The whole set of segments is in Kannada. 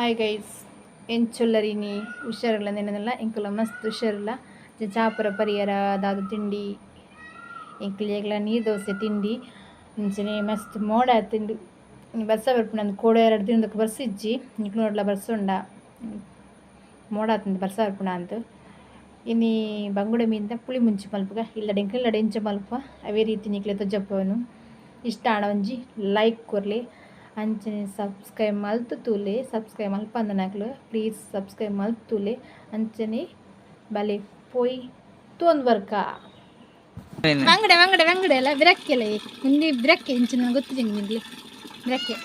ಹಾಯ್ ಗೈಸ್ ಎಂಚೊಲ್ಲರಿನಿ ಹುಷಾರಿಲ್ಲ ನೆನೆಲ್ಲ ಇಂಕಲ ಮಸ್ತ್ ಹುಷಾರಿಲ್ಲ? ಚಾಪುರ ಪರಿಹಾರ ದಾದ ತಿಂಡಿ. ಇಂಕಲಿಯಾಗಲ ನೀರು ದೋಸೆ, ತಿಂಡಿ. ಮುಂಚೆನೆ ಮಸ್ತ್ ಮೋಡ ತಿಂಡಿ ಬರ್ಸ ಬರ್ಪುಂಡು. ಕೋಡ ಎರಡು ದಿನದಕ್ಕೆ ಬರ್ಸಿಜ್ಜಿ ನಿಕ್ಲು ನೋಡ್ಲ ಬರ್ಸೊಂಡ ಮೋಡ ಆತಂದು ಬರ್ಸ ಬರ್ಪುಂಡ ಅಂತ. ಇನ್ನು ಬಂಗುಡೆ ಮೀನ್ದ ಪುಳಿ ಮುಂಚಿ ಮಲ್ಪಗ. ಇಲ್ಲ ಡೆಂಕ್ಲಿಲ್ಲ ಡೆಂಚ ಮಲ್ಪ ಅವೇ ರೀತಿ ನಿಕ್ಲೆ ತೊಜ್ಜಪ್ಪವನು. ಇಷ್ಟ ಆಣ ಒಂಜಿ ಲೈಕ್ ಕೊರ್ಲಿ. ಅಂಚನೆ ಸಬ್ಸ್ಕ್ರೈಬ್ ಮಲ್ತು ತೂಲೆ ಸಬ್ಸ್ಕ್ರೈಬ್ ಮಲ್ಪ ಅಂದನಾಕ್ಲು ಪ್ಲೀಸ್ ಸಬ್ಸ್ಕ್ರೈಬ್ ಮಲ್ತು ತೂಲೆ ಅಂಚನೆ ಬಲೆ ಪೋಯ್ ತೋಂದ್ ವರ್ಕ ಬಂಗಡೆ ಬಂಗಡೆ ಬಂಗಡೆ ಅಲ್ಲ ಬಿರಕ್ಕೆಲ್ಲ ಹಿಂದಿ ಬಿರಕ್ಕೆ ಇಂಚಿನ ಗೊತ್ತಿದೆ ನಿಮಗೆ ಬಿರಕ್ಕೆ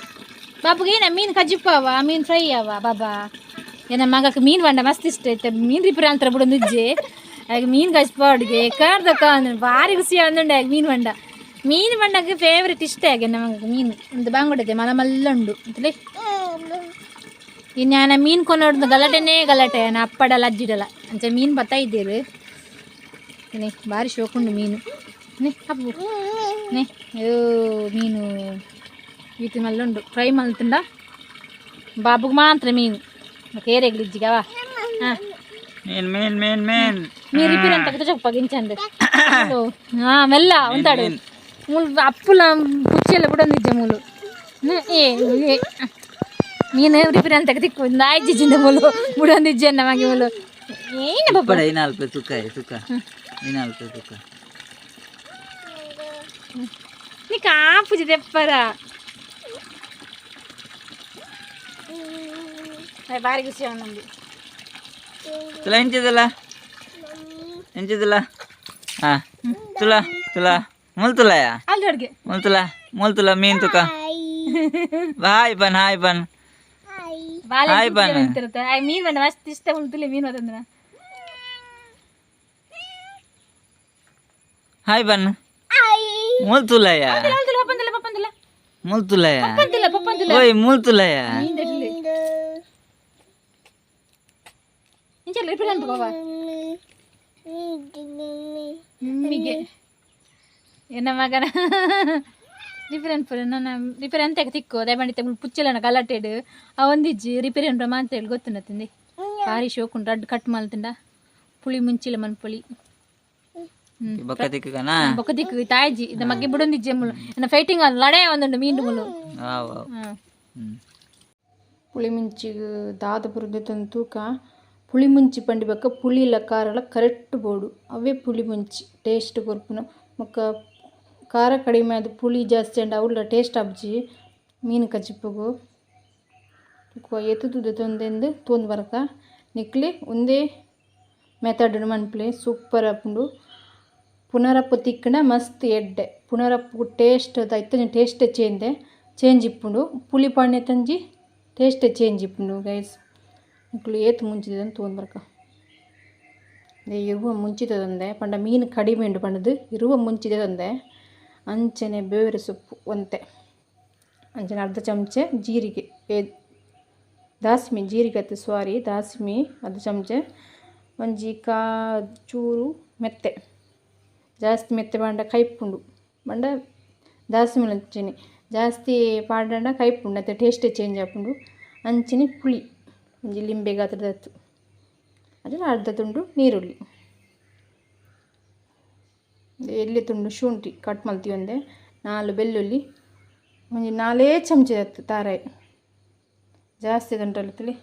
ಬಾಬುಗೆ ಏನ ಮೀನು ಕಜ್ಜಿಪ್ಪವ ಮೀನು ಫ್ರೈ ಅವ ಬಾಬಾ ಏನ ಮಗಕ್ಕೆ ಮೀನು ಬಂಡ ಮಸ್ತ್ ಇಷ್ಟ ಐತೆ ಮೀನು ರಿಪೇರಿ ಅಂತಾರೆ ಬಿಡು ನಿಜ್ಜೆ ಆಗ ಮೀನು ಕಜ್ಜಿಪಾಡಿಗೆ ಕಾರ್ದಕ್ಕ ಅಂದ್ರೆ ಭಾರಿ ಖುಷಿ ಅಂದುಂಡೆ ಆಗ ಮೀನು ಬಂಡ ಮೀನು ಬಣ್ಣಕ್ಕೆ ಫೇವ್ರೇಟ್ ಇಷ್ಟ ಹಾಗೆ ನಮಗೆ ಮೀನು ಒಂದು ಬಂಗುಡದೆ ಮಲಮಲ್ಲ ಉಂಡು ಅಂತಲೇ ಇನ್ನು ನಾನು ಮೀನು ಕೊನೋಡ್ದು ಗಲಾಟೆನೇ ಗಲಾಟೆ ನಾನು ಅಪ್ಪಡಲ್ಲ ಅಜ್ಜಿಡಲ್ಲ ಅಂತ ಮೀನು ಬರ್ತಾ ಇದ್ದೇವೆ ನೇ ಭಾರಿ ಶೋಕುಂಡು ಮೀನು ಅಪ್ಪು ನೇ ಯೋ ಮೀನು ಈತಿ ಮಲ್ಲುಂಡು ಫ್ರೈ ಮಲ್ತುಂಡ ಬಾಬುಗೆ ಮಾತ್ರ ಮೀನು ಕೇರೆಗ್ಲಿ ಇಜ್ಜಿಗವಾ ಹಾಂ ಮೇನ್ ಮೇನ್ ಮೇನ್ ಮೇನ್ ನೀರಿಪ್ಪಿರಂತ ಚಪ್ಪ ಗಿಂಚಂದು ಹಾ ಮೆಲ್ಲ ಉಂಟಾಡು అప్పుల పుచ్చేళ్ళు కూడా ఉంది జమ్ములు ఏ నేను రిపేర్ అంత దిక్కు దాయి జమ్ములు మూడు అంది జన్న మాకేములు ఏం నీకు ఆ తెప్పరా. భారీ విషయం ఉంది తులా ఎంచేదిలా ఎంచేదిలా తులా తులా. ಹಾ ತುಲ ತುಲ ಮುಲ್ ತುಲಯ ಅಲ್ಲಿ ಅಡ್ಗೆ ಮುಲ್ ತುಲ ಮುಲ್ ತುಲ ಮೀನ್ ತುಕ ಹಾಯ್ ಬನ್ ಹಾಯ್ ಬನ್ ಬಾಳೆ ಹಾಯ್ ಬನ್ ನಿಂತಿರುತ್ತೆ ಆ ಮೀನು ಬಂದ ಮಸ್ತ್ ಇಷ್ಟ ಉಳ್ತಿಲ್ಲ ಮೀನು ಅದಂದ್ರ ಹಾಯ್ ಬನ್ ಮುಲ್ ತುಲಯ ಪಪ್ಪಂದಿಲ್ಲ ಪಪ್ಪಂದಿಲ್ಲ ಪಪ್ಪಂದಿಲ್ಲ ಮುಲ್ ತುಲಯ ಪಪ್ಪಂದಿಲ್ಲ ಪಪ್ಪಂದಿಲ್ಲ ಓಯ್ ಮುಲ್ ತುಲಯ ಇಂಚಲ್ಲ ರಿಪೇರ್ ಅಂತ ಬಾಬಾ ಮಮ್ಮಿಗೆ ಏನ ಮಗನ ರಿಪೇರ್ ಅನ್ಪುರ ನನ್ನ ರಿಪೇರ್ ಅಂತ ತಿಕ್ಕು ಅದೇ ಬಂಡಿತ್ತೆ ಪುಚ್ಚಲನ ಗಲಾಟೆಡು ಆ ಒಂದಿಜ್ಜಿ ರಿಪೇರ್ ಅನ್ಪ ಅಂತ ಹೇಳಿ ಗೊತ್ತುಂಡ ತಿಂದಿ ಭಾರಿ ಶೋಕುಂಡು ರಡ್ ಕಟ್ ಮಲ್ತಿಂಡ ಪುಳಿ ಮುಂಚಿಲ ಮನ್ ಪುಳಿ ಬೊಕ್ಕ ತಿಕ್ಕನ ಬೊಕ್ಕ ದಿಕ್ಕು ತಾಯ್ಜಿ ಇದ ಮಗ್ಗೆ ಬಿಡೊಂದಿಜ್ಜೆ ಮುಳು ಇನ್ನ ಫೈಟಿಂಗ್ ಅಲ್ಲಿ ಲಡೆ ಒಂದುಂಡು ಮೀಂಡು ಮುಳು ವಾವ್ ಹಾಂ ಹ್ಮ್ ಪುಳಿ ಮುಂಚಿಗೆ ದಾದ ಬುರ್ದೈತೊಂದು ತೂಕ ಪುಳಿ ಮುಂಚಿ ಪಂಡಿಬೇಕ ಪುಳಿಲ ಖಾರಲ ಕರೆಕ್ಟ್ ಬೋಡು ಅವೇ ಪುಳಿ ಮುಂಚಿ ಟೇಸ್ಟ್ ಕೊರ್ಪುನ ಮೊಕ್ಕ ಖಾರ ಕಡಿಮೆ ಅದು ಪುಳಿ ಜಾಸ್ತಿ ಅಂಡ ಅವಳ ಟೇಸ್ಟ್ ಅಬ್ಜಿ ಮೀನು ಕಚ್ಚಿಪ್ಪಗು ಎತ್ತುದು ತೊಂದೆಂದು ತೊಂದು ಬರಕ ನಿಕ್ಲಿ ಒಂದೇ ಮೆಥಡ್ ಮನ್ಪ್ಲೆ ಸೂಪರ್ ಅಪ್ಪುಂಡು ಪುನರಪ್ಪು ತಿಕ್ಕಣ ಮಸ್ತ್ ಎಡ್ಡೆ ಪುನರಪ್ಪು ಟೇಸ್ಟ್ ಐತನ ಟೇಸ್ಟ್ ಚೇಂದೆ ಚೇಂಜ್ ಇಪ್ಪುಂಡು ಪುಳಿ ಪಾಣ್ಯ ತಂಜಿ ಟೇಸ್ಟ್ ಚೇಂಜ್ ಇಪ್ಪುಂಡು ಗೈಸ್ ಮಕ್ಕಳು ಏತು ಮುಂಚಿದೆ ಅಂತ ತೊಗೊಂಡ್ಬರ್ಕ ಅದೇ ಇರುವ ಮುಂಚಿದೆ ತಂದೆ ಪಂಡ ಮೀನು ಕಡಿಮೆ ಉಂಡು ಪಂಡದು ಇರುವ ಮುಂಚಿದೆ ತಂದೆ ಅಂಚನೆ ಬೇವಿನ ಸೊಪ್ಪು ಒಂತೆ. ಅಂಚನೆ ಅರ್ಧ ಚಮಚೆ ಜೀರಿಗೆ. ಏ, ದಾಸ್ಮಿ, ಜೀರಿಗೆ ಅತ್ತು ಸಾರಿ ದಾಸ್ಮಿ ಅರ್ಧ ಚಮಚೆ ಒಂಜಿ ಕಾ ಚೂರು ಮೆತ್ತೆ. ಜಾಸ್ತಿ ಮೆತ್ತೆ ಪಾಂಡ ಕೈಪುಂಡು. ಬಂಡ ದಾಸ್ಮಿ ಅಂಚಿನಿ. ಜಾಸ್ತಿ ಪಾಂಡ ಕೈಪುಂಡು ಅತ್ತೆ ಟೇಸ್ಟೇ ಚೇಂಜ್ ಆಪುಂಡು. ಅಂಚಿನಿ ಪುಳಿ, ಒಂಜಿ ಲಿಂಬೆ ಗಾತ್ರದತ್ತು ಅದರ ಅರ್ಧ ತುಂಡು ನೀರುಳ್ಳಿ. ಎಲ್ಲಿ ತುಂಡು ಶುಂಠಿ ಕಟ್ ಮಾಡ್ತೀವಿ ಒಂದೆ ನಾಲ್ಕು ಬೆಳ್ಳುಳ್ಳಿ ಒಂಜಿ ನಾಲೇ ಚಮಚ ತಾರಾಯಿ ಜಾಸ್ತಿ ತುಂಟಲ್ಲಿ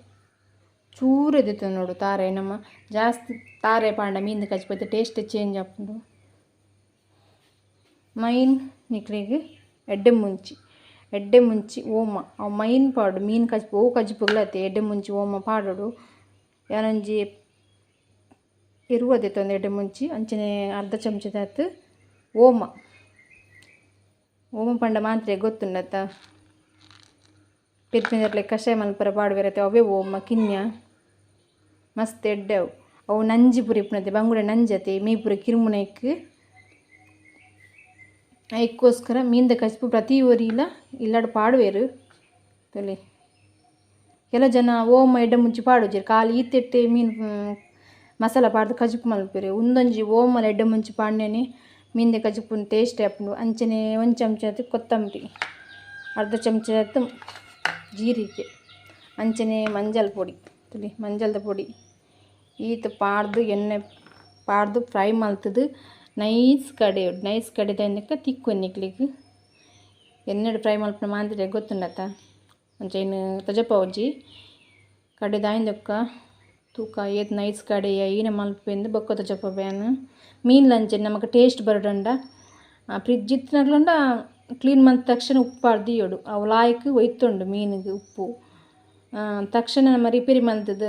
ಚೂರು ಎದ್ದಿತ್ತು ನೋಡು ತಾರಾಯಿ ನಮ್ಮ. ಜಾಸ್ತಿ ತಾರೆ ಪಾಂಡ ಮೀನು ಕಚ್ಪತ್ತೆ ಟೇಸ್ಟ್ ಚೇಂಜ್ ಆಪುಂಡು ಮೈನ್ ನಿಕ್ಲಿಗೆ ಎಡ್ಡೆ ಮುಂಚಿ. ಎಡ್ಡೆ ಮುಂಚಿ ಓಮ. ಅವು ಮೈನ್ ಪಾಡು ಮೀನು ಕಜ್ಪು ಓ ಕಜ್ಪುಗ್ಲತ್ತೆ ಎಡ್ಡೆ ಮುಂಚಿ ಓಮ ಪಾಡೋಡು. ಯಾನೊಂಜಿ ಇರುವುದೇ ತಂದು ಎಡ್ಡೆ ಮುಂಚಿ ಅಂಚನೆ ಅರ್ಧ ಚಮಚದ ಹತ್ತು ಓಮ. ಓಮ ಪಂಡ ಮಾತ್ರ ಗೊತ್ತುಂಡತ್ತ ಪಿರ್ಪಿಂದರ್ಲೆ ಕಷಾಯ ಮಲ್ಪರ ಪಾಡುವಿರತ್ತೆ ಅವೇ ಓಮ, ಕಿನ್ಯ, ಮಸ್ತ್ ಎಡ್ಡೆ ಅವು ನಂಜಿ ಪುರಿಪ್ನತೆ ಬಂಗುಡೆ ನಂಜತೆ, ಮೇಪುರ ಕಿರುಮುನೆಕ್. ಅದಕ್ಕೋಸ್ಕರ ಮೀಂದ ಕಚ್ಪು ಪ್ರತಿ ಒರಿಲ ಇಲ್ಲಾಡು ಪಾಡುವೆರು. ತೊಲೆ. ಕೆಲ ಜನ ಓಮ ಎಡ್ಡೆ ಮುಂಚಿ ಪಾಡುಜೆರ್ ಕಾಲು ಈತೆಟ್ಟೆ ಮೀನು ಮಸಾಲ ಪಾಡ್ದು ಕಜುಪು ಮಲ್ಪೆರೆ ಉಂದೊಂಜಿ ಓಮಲ ಎಡ್ಡೆ ಮುಂಚಿ ಪಾಡ್ನೇನೆ ಮೀನ್ದೆ ಕಜುಪುನ ಟೇಸ್ಟ್ ಆಪುಂಡು ಅಂಚನೆ ಒಂದು ಚಮಚ ಕೊತ್ತಂಬರಿ ಅರ್ಧ ಚಮಚ ಜೀರಿಗೆ ಅಂಚನೆ ಮಂಜಲ್ ಪೊಡಿ ತುಲಿ ಮಂಜಲ್ದ ಪೊಡಿ ಈತ ಪಾಡ್ದು ಎಣ್ಣೆ ಪಾಡ್ದು ಫ್ರೈ ಮಲ್ತದು ನೈಸ್ ಕಡೆ ನೈಸ್ ಕಡೆ ತಂದಕ್ಕ ತಿಕ್ಕೊನ್ನಿಕ್ಲಿಕ್ಕೆ ಎಣ್ಣೆಡು ಫ್ರೈ ಮಲ್ಪನ ಮಾಂದಿರ ಗೊತ್ತುಂಡತ್ತ ಅಂಚೆನು ತಜಪ ಒಜ್ಜಿ ಕಡೆ ದಾಯಿಂದಕ್ಕ ತೂಕ ಏತ್ ನೈಸ್ ಕಡೆಯ ಈನ ಮಲ್ಪೆಂದು ಬೊಕ್ಕದ ಬ್ಯಾನ್ ಮೀನ್ ಲಂಚೆ, ನಮಗೆ ಟೇಸ್ಟ್ ಬರಡಂಡ ಫ್ರಿಜ್ ಇತ್ತಿನಾಗ್ಲಂಡ ಕ್ಲೀನ್ ಮಂತ್ ತಕ್ಷಣ ಉಪ್ಪು ಅರ್ದಿಯೋಡು ಅವು ಲಾಯ್ಕ್ ಒಯ್ತುಂಡು ಮೀನಿಗೆ ಉಪ್ಪು. ತಕ್ಷಣ ನಮ್ಮ ರಿಪೇರಿ ಮಂತದ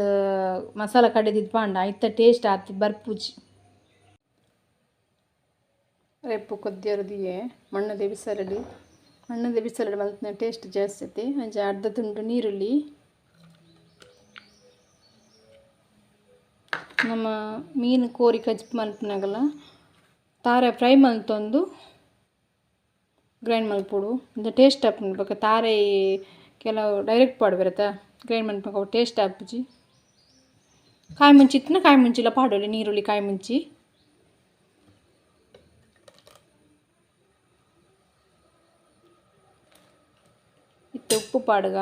ಮಸಾಲ ಕಡೆದಿದ್ದು ಪಾಂಡ ಐತ ಟೇಸ್ಟ್ ಆತಿ ಬರ್ಪುಜಿ. ರೆಪ್ಪು ಕೊದ್ದಿಯರದಿಯೇ, ಮಣ್ಣದ ಬಿಸಲಡಿ ಮಣ್ಣದ ಬಿಸಲಡಿ ಮಲ್ತಿನ ಟೇಸ್ಟ್ ಜಾಸ್ತಿ ಐತಿ ಅಂಜ ಅರ್ಧ ತುಂಡು ನೀರುಳ್ಳಿ. ನಮ್ಮ ಮೀನು ಕೋರಿ ಕಜ್ಜಿ ಮಲ್ಪಿನಾಗಲ್ಲ ತಾರೆ ಫ್ರೈ ಮಲ್ತೊಂದು ಗ್ರೈಂಡ್ ಮಲ್ಪುಡು ಇಂದ ಟೇಸ್ಟ್ ಆಪುಂಡು ಬೊಕ ತಾರೆ ಕೆಲವು ಡೈರೆಕ್ಟ್ ಪಾಡು ಬರತ್ತಾ? ಗ್ರೈಂಡ್ ಅವು ಟೇಸ್ಟ್ ಆಪುಜಿ ಕಾಯಿ ಮುಂಚಿ ಇತ್ತಿನ, ಕಾಯಿ ಮುಂಚಿಲ್ಲ ಪಾಡೋಲಿ, ನೀರುಳ್ಳಿ ಕಾಯಿ ಮುಂಚಿ. ಇತ್ತೆ ಉಪ್ಪು ಪಾಡ್ಗ.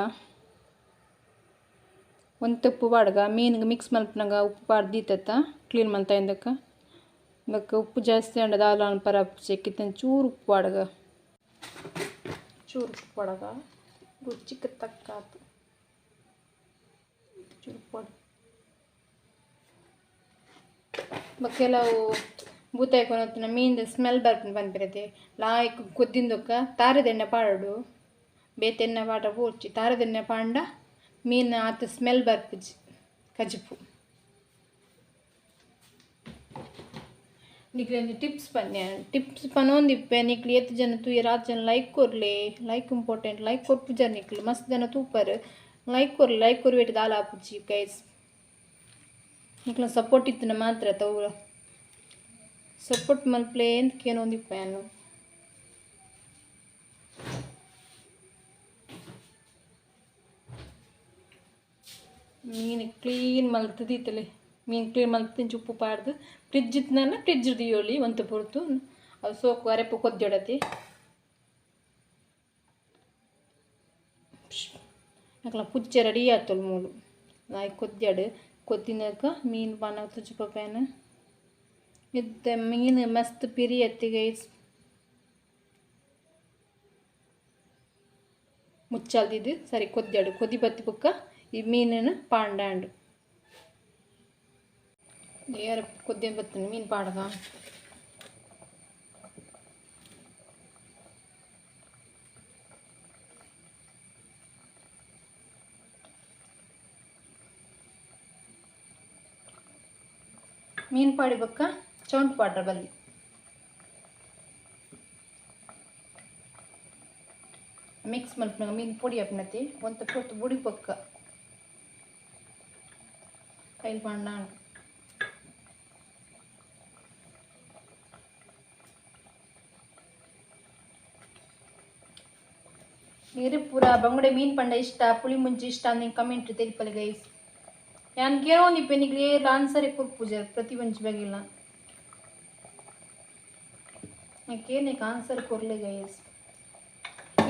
ಒಂದು ಉಪ್ಪು ಬಾಡ್ಗ ಮೀನಿಗೆ ಮಿಕ್ಸ್ ಮಲ್ಪನಾಗ ಉಪ್ಪು ಪಾಡ್ದಿತ್ತ ಕ್ಲೀನ್ ಮಲ್ತ ಇಂದಕ್ಕ ಉಪ್ಪು ಜಾಸ್ತಿ ಅಂಡದ ಅಲ್ಲ ಪರ ಚೆಕ್ಕಿತ್ತ ಚೂರು ಉಪ್ಪು ಬಾಡ್ಗ. ಚೂರು ಉಪ್ಪು ಬಾಡ್ಗ ರುಚಿಗೆ ತಕ್ಕ ಆತು. ಚೂರು ಕೆಲವು ಬೂತಾಯಿ ಕೊನತ್ತಿನ ಮೀನ್ದ ಸ್ಮೆಲ್ ಬರ್ಪುಂಡು ಬಂದ್ಬಿರತ್ತೆ ಲಾಯ್ಕ್ ಕೊದ್ದಿಂದೊಕ್ಕ ತಾರದೆಣ್ಣೆ ಪಾಡು ಬೇತೆಣ್ಣೆ ಪಾಡ ಪೂರ್ಚಿ ತಾರದೆಣ್ಣೆ ಪಾಂಡ ಮೀನು ಆತ ಸ್ಮೆಲ್ ಬರ್ಪುಜಿ ಕಜಿಪು ನಿಕ್ಲೆ ಒಂದು ಟಿಪ್ಸ್ ಪನ್ಯ ಟಿಪ್ಸ್ ಪನೊಂದಿಪ್ಪೆ ನಿಕ್ಲಿ ಎತ್ತು ಜನ ತೂಯ ರಾತ್ ಜನ ಲೈಕ್ ಕೊರ್ಲೆ ಲೈಕ್ ಇಂಪಾರ್ಟೆಂಟ್ ಲೈಕ್ ಕೊರ್ಪು ಜನ ನಿಕ್ಲಿ ಮಸ್ತ್ ಜನ ತೂಪರ್ ಲೈಕ್ ಕೊರ್ಲಿ ಲೈಕ್ ಕೊರ್ಬೇಟಿ ದಾಲ ಆಪುಜಿ ಗೈಸ್ ನಿಕ್ಲ ಸಪೋರ್ಟ್ ಇತ್ತಿನ ಮಾತ್ರ ತವ್ರ ಸಪೋರ್ಟ್ ಮಲ್ಪ್ಲೆ ಅಂತ ಕೇನೊಂದಿಪ್ಪೆ ಅನ್ನು ಮೀನು ಕ್ಲೀನ್ ಮಲ್ತದಿತ್ತಲೆ ಮೀನು ಕ್ಲೀನ್ ಮಲ್ತಿನ ಉಪ್ಪು ಪಾಡ್ದು. ಫ್ರಿಜ್ ಇತ್ತನ ಫ್ರಿಜ್ ದಿಯೋಳಿ ಒಂದು ಪೊರ್ತು. ಅದು ಸೋಕು ಅರೆಪು ಕೊದ್ದೊಡತಿ. ಅಕ್ಲ ಪುಚ್ಚೆ ರೆಡಿ ಆತಲ್ ಮೂಲು ನಾಯಿ ಕೊದ್ದಾಡು ಕೊತ್ತಿನಾಕ ಮೀನು ಬಾನ ತುಜುಪ ಪ್ಯಾನ್ ಇದ್ದ ಮೀನು ಮಸ್ತ್ ಪಿರಿ ಎತ್ತಿ ಗೈಸ್ ಮುಚ್ಚಲ್ದಿದ್ದು. ಸರಿ ಕೊದ್ದಾಡು ಕೊದಿ ಬತ್ತಿ ಬುಕ್ಕ. ಈ ಮೀನನ್ನು ಪಾಂಡಾಂಡು ಏರ ಕೊದ್ದಿ ಬತ್ತನು, ಮೀನು ಪಾಡಗ. ಮೀನು ಪಾಡಿ ಬಕ್ಕ ಚೌಂಟ್ ಪಾಡ್ರ ಬಲ್ಲಿ. ಮಿಕ್ಸ್ ಮೀನ್ ಮೀನು ಪುಡಿ ಅಪ್ನತಿ ಒಂದು ಪೊತ್ತು ಬುಡಿ ಪಕ್ಕ ಕೈಲಿ ಪಾಂಡ ನೀರು ಪೂರ ಬಂಗುಡೆ ಮೀನು ಪಂಡ ಇಷ್ಟ, ಪುಳಿ ಮುಂಚಿ ಇಷ್ಟ ಅಂತ ಕಮೆಂಟ್ ತೆಲಿಪಲೆ ಗೈಸ್ ಯಾನ್ ಒಂದು ಒಂದು ಪೆನಿಗ್ಲಿ ಆನ್ಸರೇ ಕೊರ್ಪುಜ ಪ್ರತಿ ಮುಂಚೆ ಬಗಿಲ್ಲ ಯಾಕೆ ಆನ್ಸರ್ ಕೊರ್ಲೆ ಗೈಸ್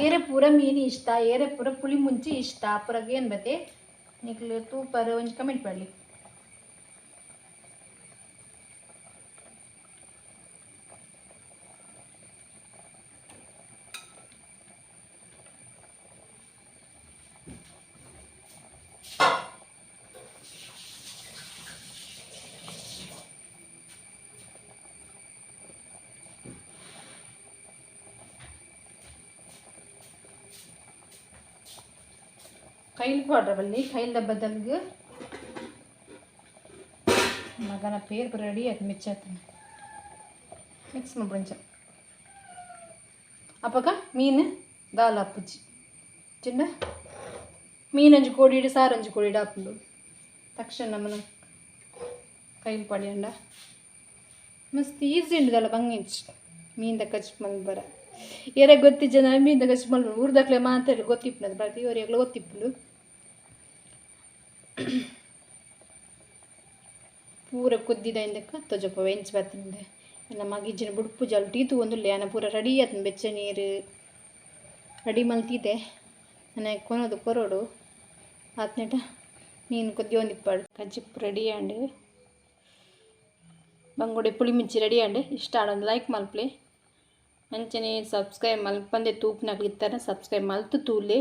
ಏರೆ ಪೂರ ಮೀನು ಇಷ್ಟ, ಏರೆ ಪೂರ ಪುಳಿ ಮುಂಚಿ ಇಷ್ಟ ಪುರಗ ಏನು ಬತ್ತೆ ನಿಕ್ಲು ತೂಪರ್ ಒಂದು ಕಮೆಂಟ್ ಮಾಡಲಿ. ಕೈಲಿ ಪಾಡ್ರ ಬಲ್ಲಿ ಕೈಲ್ ದಬ್ಬದಲ್ಗ ಮಗನ ಪೇರ್ ರೆಡಿ ಆಯ್ತು ಮಿಚ್ಚಾತ ಮಿಕ್ಸ್ ಮಾಡ್ಬಿಂಚ ಅಪ್ಪಕ ಮೀನು, ದಾಲ್ ಅಪ್ಪುಜ್ಜಿ ಚಿನ್ನ ಸಾರು ಕೋಡಿಡು ಕೋಡಿ ಕೋಡಿಡು ಹಾಕೊಂಡು ತಕ್ಷಣ ನಮ್ಮನ ಕೈಲಿ ಪಡಿಯಂಡ ಮಸ್ತ್ ಈಸಿ ಉಂಟದಲ್ಲ ಬಂಗಿಂಚ್ ಮೀನ್ದ ಕಚ್ ಮಂದ್ ಬರ. ಏರ ಗೊತ್ತಿ ಜನ ಮೀನ್ದ ಕಚ್ ಮಂದ್ ಊರ್ದಕ್ಲೆ ಮಾತಾಡಿ ಗೊತ್ತಿಪ್ಪನದು. ಬರ್ತಿ ಇವ್ರಿಗೆಲ್ಲ ಗೊತ್ತಿಪ್ಪಲು ಪೂರ ಕುದ್ದಿದ ಇಂದಕ್ಕ ತೊಜಪ್ಪ, ವೆಂಚ್ ಬತ್ತಿಂದೆ ಎಲ್ಲ ಗಿಜ್ಜಿನ ಬುಡ್ಪು ಜಲ್ ಟೀತು ಒಂದು ಲೇನ ಪೂರ ರೆಡಿ ಆತನ ಬೆಚ್ಚ ನೀರು. ರೆಡಿ ಮಲ್ತಿದೆ ನನಗೆ ಕೊನೋದು ಕೊರೋಡು. ಆತ್ನೆಟ, ನೀನು ಕೊದ್ದಿ ಒಂದಿಪ್ಪಾಡು ಕಜ್ಜಿಪ್ಪು ರೆಡಿ ಆಂಡ್. ಬಂಗುಡೆ ಪುಳಿ ಮಿಂಚಿ ರೆಡಿ ಆಂಡ್. ಇಷ್ಟ ಆಡೋದು ಲೈಕ್ ಮಲ್ಪ್ಲೆ. ಅಂಚನೆ ಸಬ್ಸ್ಕ್ರೈಬ್ ಮಲ್ಪಂದೆ ತೂಪಿನಾಗ್ಲಿತ್ತಾರ ಸಬ್ಸ್ಕ್ರೈಬ್ ಮಲ್ತು ತೂಲೆ